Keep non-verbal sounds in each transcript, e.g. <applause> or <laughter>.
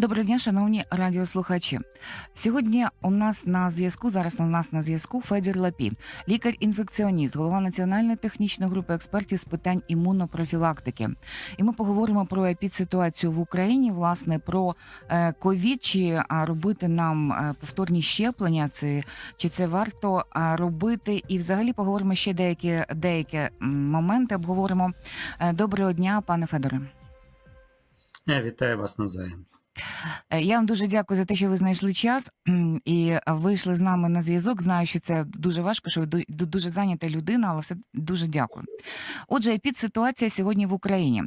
Доброго дня, шановні радіослухачі. Сьогодні у нас на зв'язку зараз у нас на зв'язку Федір Лапі, лікар-інфекціоніст, голова національної технічної групи експертів з питань імунопрофілактики. І ми поговоримо про епідситуацію в Україні, власне, про е, ковід, чи робити нам е, повторні щеплення, це чи це варто робити. І взагалі поговоримо ще деякі деякі моменти. Обговоримо. Е, Доброго дня, пане Федоре. Я вітаю вас навзаєм. Е, Я вам дуже дякую за те, що ви знайшли час і вийшли з нами на зв'язок. Знаю, що це дуже важко, що ви ду- ду- дуже зайнята людина, але все дуже дякую. Отже, епідситуація сьогодні в Україні.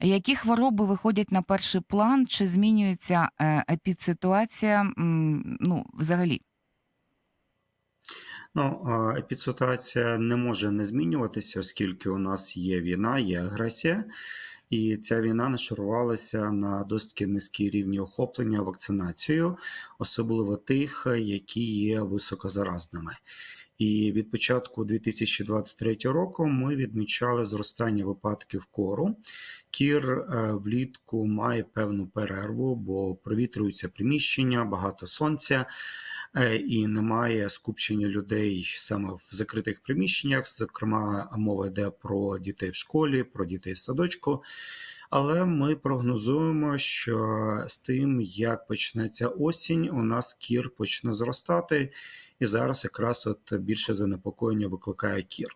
Які хвороби виходять на перший план? Чи змінюється е, епідситуація ну, взагалі? Ну, епідситуація не може не змінюватися, оскільки у нас є війна, є агресія, і ця війна нашарувалася на досить низькій рівні охоплення вакцинацією, особливо тих, які є високозаразними. І від початку 2023 року ми відмічали зростання випадків кору. Кір е, влітку має певну перерву, бо провітрюються приміщення, багато сонця. е, І немає скупчення людей саме в закритих приміщеннях. Зокрема, мова йде про дітей в школі, про дітей в садочку. Але ми прогнозуємо, що з тим, як почнеться осінь, у нас кір почне зростати, і зараз якраз от більше занепокоєння викликає кір.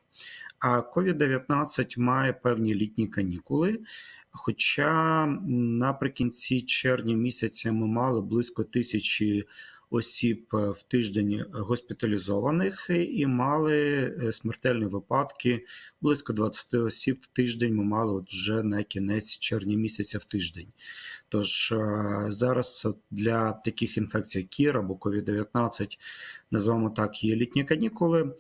А COVID-19 має певні літні канікули. Хоча наприкінці червня місяця ми мали близько тисячі осіб е, в тиждень госпіталізованих і мали е, смертельні випадки. Близько 20 осіб в тиждень ми мали от вже на кінець червня місяця в тиждень. Тож е, зараз для таких інфекцій, як кір або COVID-19, називаємо так, є літні канікули,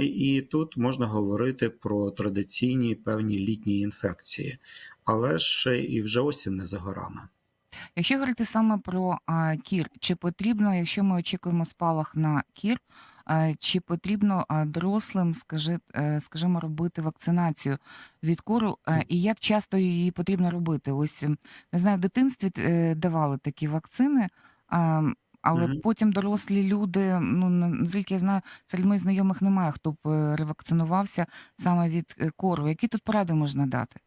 і тут можна говорити про традиційні певні літні інфекції, але ж і вже осінь не за горами. Якщо говорити саме про а, кір, чи потрібно, якщо ми очікуємо спалах на кір, а, чи потрібно а, дорослим, скажи, е, скажімо, робити вакцинацію від кору, а, і як часто її потрібно робити? Ось не знаю, в дитинстві е, давали такі вакцини. А, але Мгм. потім дорослі люди, ну на- наскільки я знаю, серед моїх знайомих немає, хто б е, ревакцинувався саме від е, кору. Які тут поради можна дати?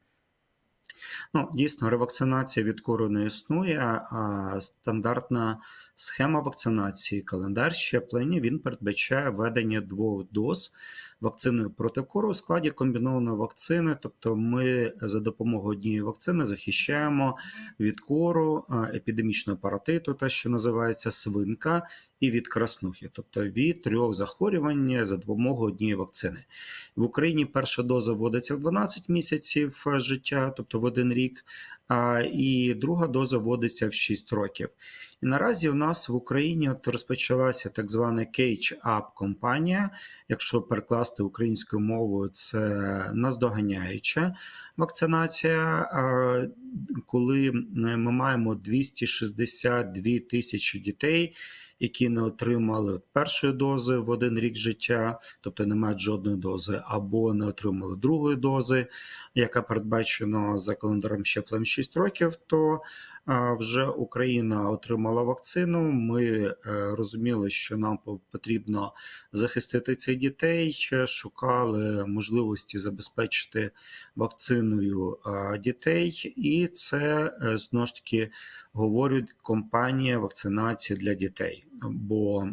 Ну, дійсно, ревакцинація від кору не існує, а стандартна схема вакцинації, календар щеплення, він передбачає введення двох доз вакцини проти кору у складі комбінованої вакцини. Тобто ми за допомогою однієї вакцини захищаємо від кору, епідемічного паратиту, те, що називається свинка, і від краснухи, тобто від трьох захворювань за допомогою однієї вакцини. В Україні перша доза вводиться в 12 місяців життя, тобто в один рік, і друга доза вводиться в 6 років. І наразі в нас в Україні от розпочалася так звана Catch-up компанія. Якщо перекласти українською мовою, це наздоганяюча вакцинація. Коли ми маємо 262 тисячі дітей, які не отримали першої дози в один рік життя, тобто не мають жодної дози, або не отримали другої дози, яка передбачена за календарем щеплень 6 років, то вже Україна отримала вакцину. Ми е, розуміли, що нам потрібно захистити цих дітей, е, шукали можливості забезпечити вакциною дітей, і це е, знову ж таки говорить компанія вакцинації для дітей, бо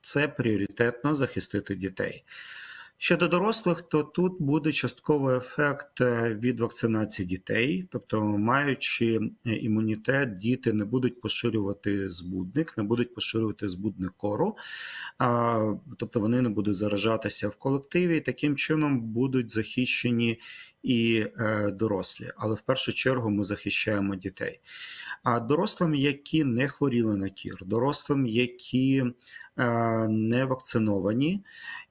це пріоритетно захистити дітей. Щодо дорослих, то тут буде частковий ефект е, від вакцинації дітей, тобто, маючи е, імунітет, діти не будуть поширювати збудник, не будуть поширювати збудник кору, тобто вони не будуть заражатися в колективі, і таким чином будуть захищені і е, дорослі. Але в першу чергу ми захищаємо дітей. А дорослим, які не хворіли на кір, дорослим, які е, не вакциновані.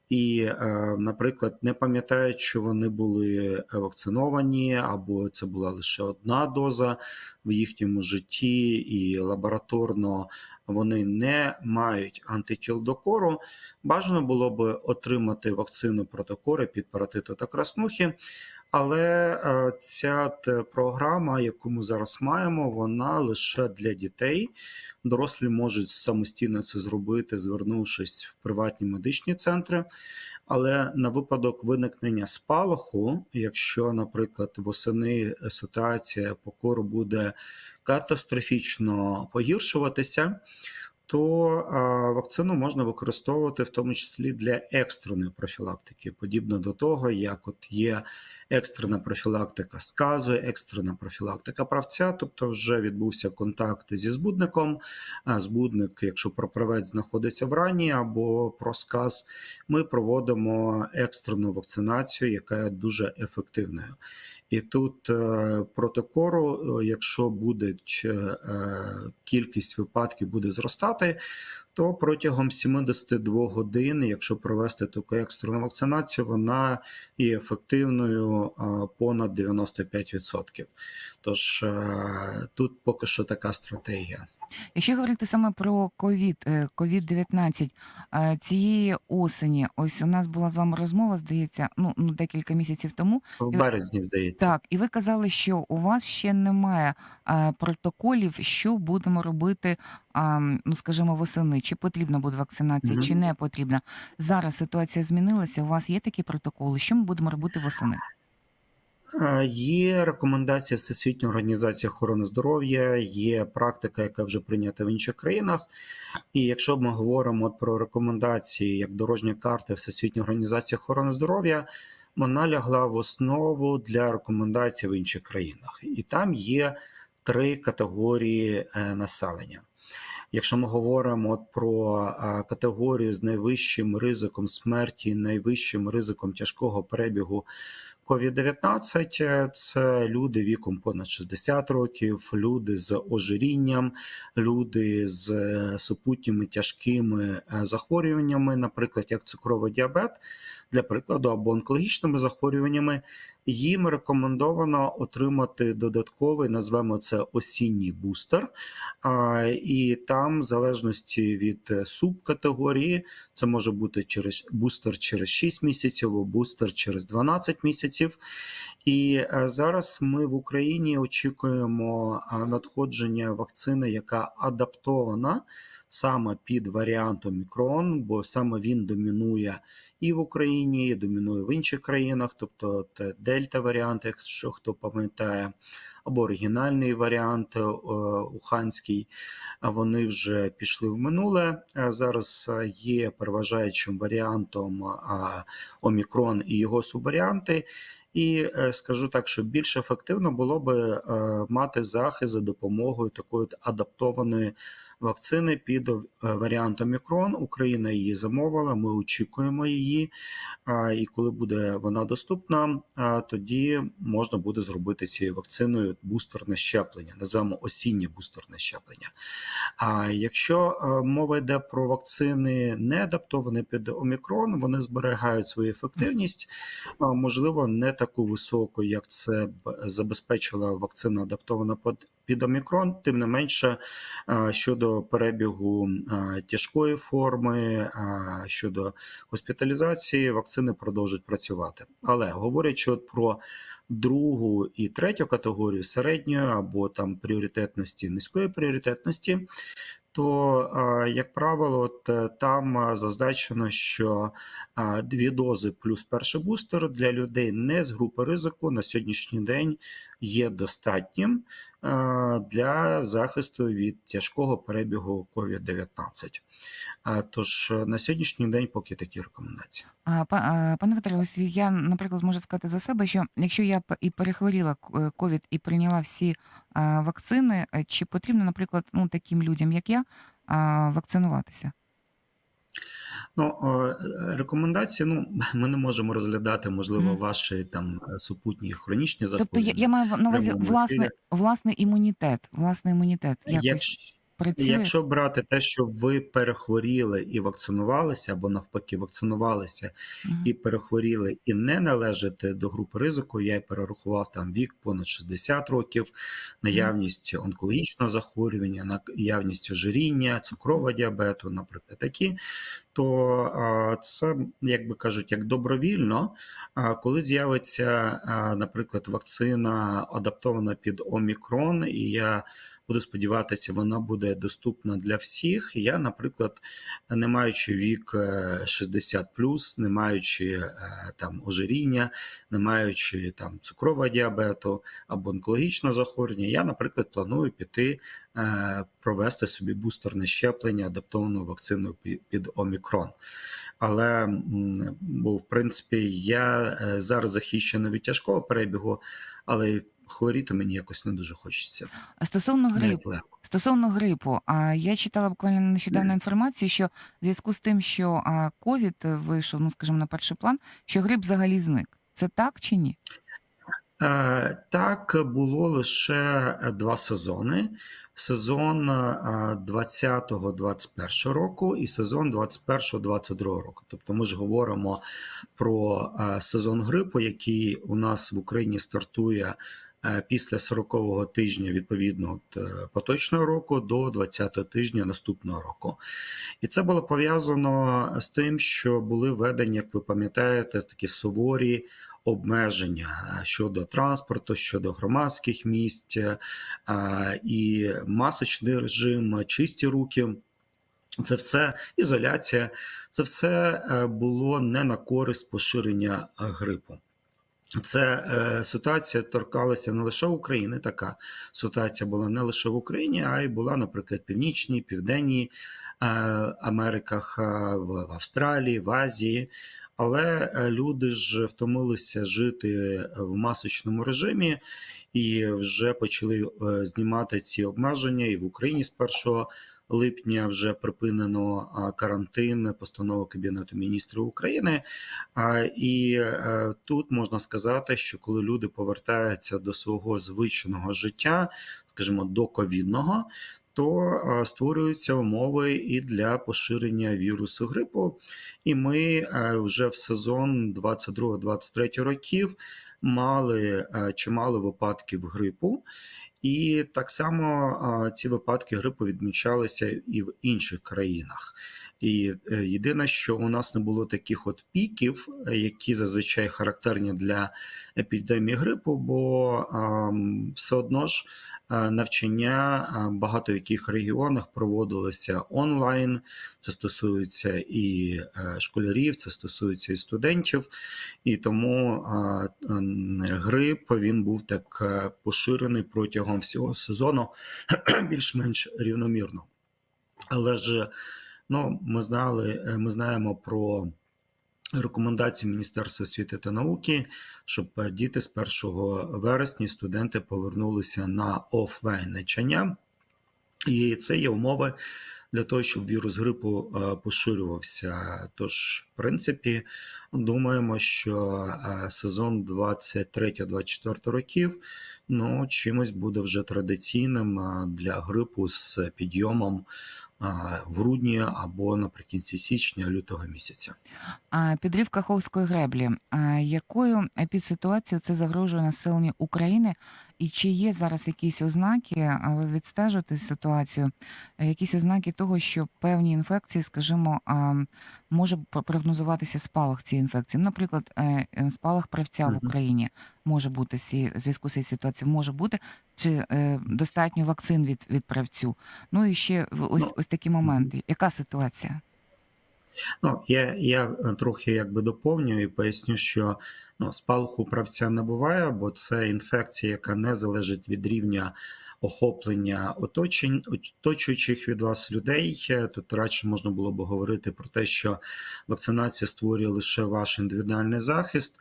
І, е, наприклад, не пам'ятають, що вони були вакциновані, або це була лише одна доза в їхньому житті, і лабораторно вони не мають антитіл до кору. Бажано було би отримати вакцину проти кори під паратиту та краснухи. Але е, ця програма, яку ми зараз маємо, вона лише для дітей. Дорослі можуть самостійно це зробити, звернувшись в приватні медичні центри. Але на випадок виникнення спалаху, якщо, наприклад, восени ситуація по кору буде катастрофічно погіршуватися, то а, вакцину можна використовувати в тому числі для екстреної профілактики, подібно до того, як от є екстрена профілактика сказу, екстрена профілактика правця, тобто вже відбувся контакт зі збудником. А збудник, якщо проправець знаходиться в рані або про сказ, ми проводимо екстрену вакцинацію, яка є дуже ефективною. І тут е, проти кору, е, якщо буде е, кількість випадків буде зростати, то протягом 72 годин, якщо провести таку екстрену вакцинацію, вона є ефективною понад 95%. Тож е, тут поки що така стратегія. Якщо говорити саме про ковід, е, ковід-19, е, цієї осені, ось у нас була з вами розмова, здається, ну, ну декілька місяців тому. В березні, здається. Так, і ви казали, що у вас ще немає е, протоколів, що будемо робити, ну скажімо, восени. Чи потрібна буде вакцинація, Мгм. чи не потрібна. Зараз ситуація змінилася. У вас є такі протоколи? Що ми будемо робити восени? Є рекомендація Всесвітньої організації охорони здоров'я, є практика, яка вже прийнята в інших країнах. І якщо ми говоримо про рекомендації як дорожня карта Всесвітньої організації охорони здоров'я, вона лягла в основу для рекомендацій в інших країнах. І там є три категорії е, населення. Якщо ми говоримо от про е, категорію з найвищим ризиком смерті, найвищим ризиком тяжкого перебігу COVID-19 е, це люди віком понад 60 років, люди з ожирінням, люди з е, супутніми тяжкими е, захворюваннями, наприклад, як цукровий діабет, для прикладу, або онкологічними захворюваннями. Їм рекомендовано отримати додатковий, назвемо це осінній бустер. І там, в залежності від е, субкатегорії, це може бути через бустер через 6 місяців або бустер через 12 місяців. І е, зараз ми в Україні очікуємо надходження вакцини, яка адаптована саме під варіант Омікрон, бо саме він домінує і в Україні, і домінує в інших країнах, тобто е, дельта варіант, якщо хто пам'ятає, або оригінальний варіант е, уханський, вони вже пішли в минуле. Е, Зараз є переважаючим варіантом Омікрон і його субваріанти. І скажу так, що більш ефективно було би мати захист за допомогою такої адаптованої вакцини під е, варіантом Омікрон. Україна її замовила. Ми очікуємо її. І коли буде вона доступна, тоді можна буде зробити цією вакциною бустерне щеплення, назвемо осіннє бустерне щеплення. А якщо е, мова йде про вакцини не адаптовані під Омікрон, вони зберігають свою ефективність, можливо, не таку високу, як це забезпечила вакцина адаптована під Омікрон, тим не менше а, перебігу тяжкої форми, щодо госпіталізації, вакцини продовжують працювати. Але говорячи от про другу і третю категорію середньої або там пріоритетності, низької пріоритетності, то, як правило, е, там зазначено, що дві дози плюс перший бустер для людей не з групи ризику на сьогоднішній день є достатнім для захисту від тяжкого перебігу COVID-19. А, Тож е, на сьогоднішній день поки такі рекомендації. Пане Віталію, ось я, наприклад, можу сказати за себе, що якщо я і перехворіла к- е, і прийняла всі вакцини, е, чи потрібно, наприклад, ну таким людям, як я, вакцинуватися? Ну, рекомендації, ну, <laughs> ми не можемо розглядати, можливо, ваші там супутні хронічні Тобто я, я маю на увазі власне власний, імунітет. Власний імунітет якось Якщо, працює. якщо брати те, що ви перехворіли і вакцинувалися, або навпаки, вакцинувалися Мгм. і перехворіли, і не належите до групи ризику, я й перерахував там вік понад 60 років, наявність онкологічного захворювання, наявність ожиріння, цукрового діабету, наприклад, такі, то а, це, як би кажуть, як добровільно. А коли з'явиться, наприклад, вакцина адаптована під омікрон, і я буду сподіватися, вона буде доступна для всіх. Я, наприклад, не маючи вік е, 60 не маючи е, там ожиріння, не маючи там цукрового діабету або онкологічного захворювання, я, наприклад, планую піти е, провести собі бустерне щеплення адаптованою вакциною під омікрон. Але бо в принципі я е, зараз захищений від тяжкого перебігу, але хворіти мені якось не дуже хочеться. А Стосовно Навіть грипу, стосовно грипу, а я читала буквально нещодавно інформацію, що в зв'язку з тим, що ковід вийшов, ну скажімо, на перший план, що грип взагалі зник. Це так чи ні? Е, Так, було лише два сезони: сезон е, 20-21 року і сезон 21-22 року. Тобто ми ж говоримо про е, сезон грипу, який у нас в Україні стартує е, після 40-го тижня відповідно от, е, поточного року до 20-го тижня наступного року. І це було пов'язано з тим, що були введені, як ви пам'ятаєте, такі суворі обмеження е, щодо транспорту, щодо громадських місць е, і масочний режим, чисті руки. Це все ізоляція, це все е, було не на користь поширення е, грипу. Це е, ситуація торкалася не лише України, така ситуація була не лише в Україні, а й була, наприклад, північній, південній е, Америках, е, в Австралії, в Азії. Але е, люди ж втомилися жити в масочному режимі і вже почали е, знімати ці обмеження. І в Україні з 1 липня вже припинено карантин, постанова Кабінету міністрів України. І е, тут можна сказати, що коли люди повертаються до свого звичного життя, скажімо, до ковідного. То е, створюються умови і для поширення вірусу грипу. І ми е, вже в сезон 22-23 років мали е, чимало випадків грипу. І так само ці випадки грипу відмічалися і в інших країнах. І е, єдине, що у нас не було таких от піків, е, які зазвичай характерні для епідемії грипу, бо все одно ж е, навчання багато в яких регіонах проводилося онлайн. Це стосується і школярів, це стосується і студентів, і тому грип він був так поширений протягом всього сезону <clears throat> більш-менш рівномірно. Але ж ну, ми знали, е, ми знаємо про рекомендації Міністерства освіти та науки, щоб е, діти з 1 вересня студенти повернулися на офлайн навчання. І це є умови для того, щоб вірус грипу е, поширювався. Тож, в принципі, думаємо, що е, сезон 23-24 років ну, чимось буде вже традиційним е, для грипу з підйомом в грудні або наприкінці січня лютого місяця. Підрив Каховської греблі. Якою епідситуацією це загрожує населенню України? І чи є зараз якісь ознаки, ви відстежуєте ситуацію, е, якісь ознаки того, що певні інфекції, скажімо, може прогнозуватися спалах цієї інфекції? Наприклад, е, е, спалах правця в Україні може бути в зв'язку з цією ситуацією, може бути, чи достатньо вакцин від, від правцю? Ну і ще ось, Ну, ось такі моменти. Яка ситуація? Ну, я, я трохи якби доповню і поясню, що Ну, спалаху правця не буває, бо це інфекція, яка не залежить від рівня охоплення оточень, оточуючих від вас людей. Тут радше можна було б говорити про те, що вакцинація створює лише ваш індивідуальний захист.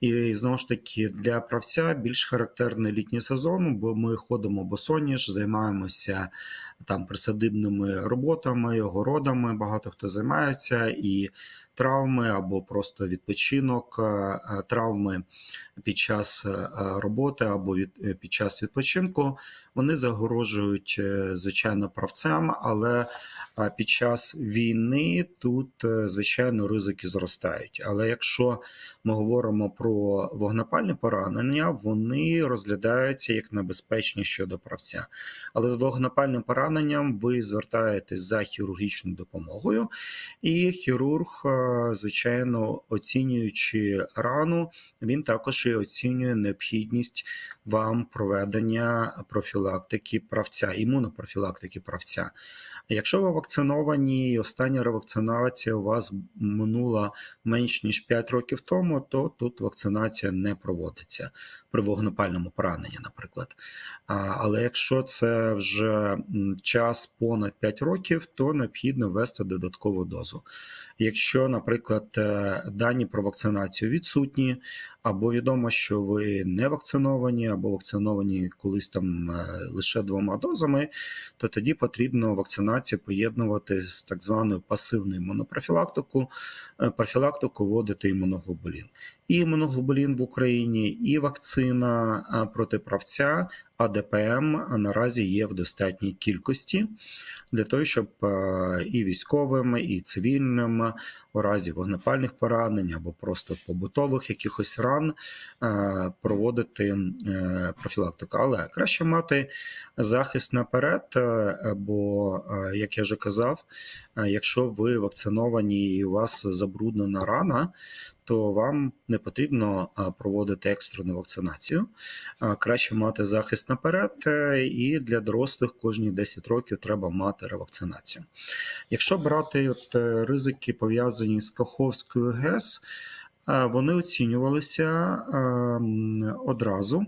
І знову ж таки для правця більш характерний літній сезон, бо ми ходимо босоніж, займаємося там присадибними роботами, огородами. Багато хто займається і травми або просто відпочинок, е, е, травми під час е, роботи або від, під час відпочинку. Вони загорожують звичайно правцям, але під час війни тут звичайно ризики зростають. Але якщо ми говоримо про вогнепальні поранення, вони розглядаються як небезпечні щодо правця. Але з вогнепальним пораненням ви звертаєтесь за хірургічною допомогою, і хірург, звичайно, оцінюючи рану, він також і оцінює необхідність вам проведення профілактики правця, імунопрофілактики правця. Якщо ви вакциновані, і остання ревакцинація у вас минула менш ніж 5 років тому, то тут вакцинація не проводиться при вогнепальному пораненні, наприклад. Але якщо це вже час понад 5 років, то необхідно ввести додаткову дозу. Якщо, наприклад, е, дані про вакцинацію відсутні, або відомо, що ви не вакциновані, або вакциновані колись там е, лише двома дозами, то тоді потрібно вакцинацію поєднувати з так званою пасивною імунопрофілактикою, е, профілактику вводити імуноглобулін. І імуноглобулін в Україні, і вакцина проти правця АДПМ наразі є в достатній кількості для того, щоб е, і військовим, і цивільним у разі вогнепальних поранень або просто побутових якихось ран е, проводити е, профілактику. Але краще мати захист наперед, е, бо, як я вже казав, якщо ви вакциновані і у вас забруднена рана, то вам не потрібно проводити екстрену вакцинацію. Краще мати захист наперед, і для дорослих кожні 10 років треба мати ревакцинацію. Якщо брати от, ризики пов'язані з Каховською ГЕС, вони оцінювалися е, одразу.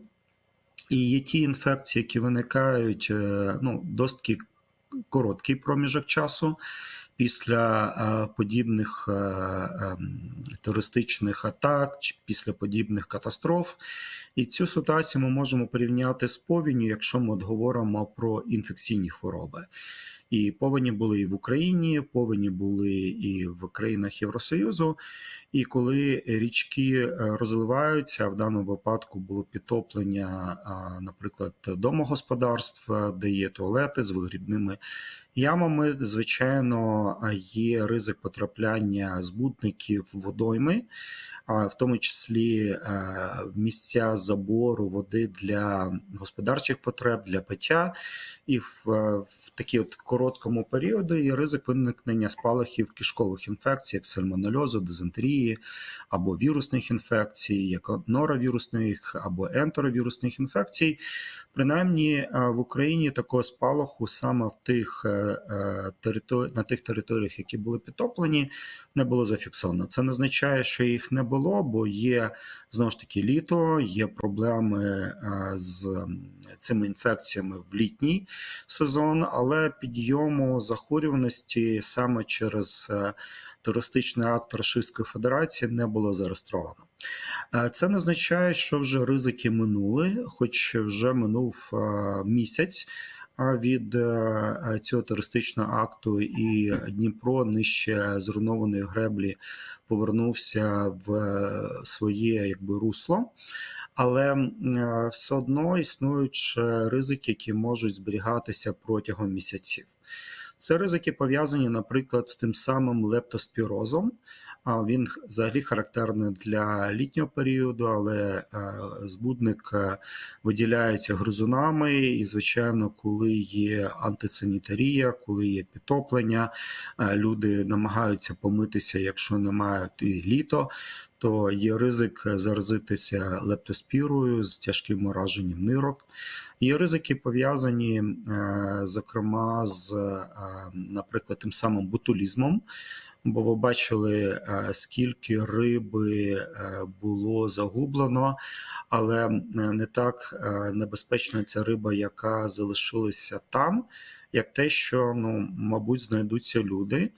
І є ті інфекції, які виникають е, ну, досить короткий проміжок часу після е, подібних е, терористичних атак, чи після подібних катастроф. І цю ситуацію ми можемо порівняти з повінню, якщо ми говоримо про інфекційні хвороби. І повені були і в Україні, повені були і в країнах Євросоюзу. І коли річки е, розливаються, в даному випадку було підтоплення, наприклад, домогосподарств, де є туалети з вигрібними ямами, звичайно, є ризик потрапляння збутників водойми, в тому числі е, місця забору води для господарчих потреб, для пиття. І в, е, в такі от короткому періоді є ризик виникнення спалахів кишкових інфекцій, як сальмонельозу, дизентерії або вірусних інфекцій, як норовірусних або ентеровірусних інфекцій. Принаймні е, в Україні такого спалаху саме в тих е, е, на тих територіях, які були підтоплені, не було зафіксовано. Це не означає, що їх не було, бо є знову ж таки літо, є проблеми з цими інфекціями в літній сезон, але підйому захворюваності саме через е, терористичний акт Російської Федерації не було зареєстровано. Е, Це не означає, що вже ризики минули, хоч вже минув е, місяць від е, цього терористичного акту, і Дніпро нижче зруйнованої греблі повернувся в е, своє якби русло. Але е, все одно існують ризики, які можуть зберігатися протягом місяців. Це ризики пов'язані, наприклад, з тим самим лептоспірозом. Він взагалі характерний для літнього періоду, але е, збудник е, виділяється гризунами, і, звичайно, коли є антисанітарія, коли є підтоплення, е, люди намагаються помитися, якщо немає і літо, то є ризик заразитися лептоспірою з тяжким ураженням нирок. Є ризики пов'язані, зокрема, з, наприклад, тим самим ботулізмом. Бо ви бачили, е, скільки риби е, було загублено, але не так е, небезпечна ця риба, яка залишилася там, як те, що ну, мабуть, знайдуться люди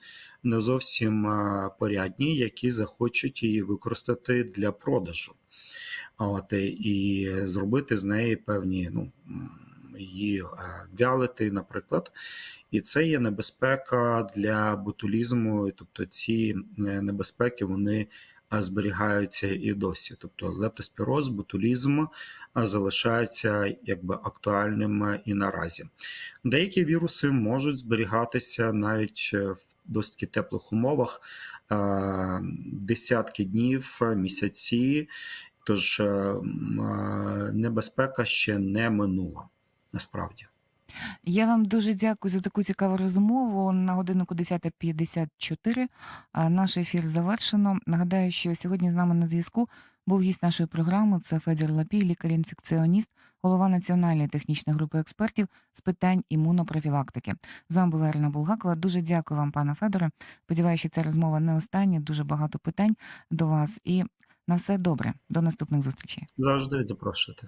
не зовсім порядні, які захочуть її використати для продажу. От, і- зробити з неї певні ну, її е, вялити, наприклад. І це є небезпека для ботулізму. Тобто ці е, небезпеки вони е, зберігаються і досі. Тобто лептоспіроз, ботулізм залишаються якби актуальним і наразі. Деякі віруси можуть зберігатися навіть в досить теплих умовах десятки днів, місяці. Тож небезпека ще не минула насправді. Я вам дуже дякую за таку цікаву розмову. На годиннику 10.54 а, наш ефір завершено. Нагадаю, що сьогодні з нами на зв'язку був гість нашої програми. Це Федір Лапій, лікар-інфекціоніст, голова національної технічної групи експертів з питань імунопрофілактики. З вами була Ірина Булгакова. Дуже дякую вам, пане Федоре. Сподіваюся, що ця розмова не остання. Дуже багато питань до вас. І на все добре. До наступних зустрічей. Завжди запрошуйте.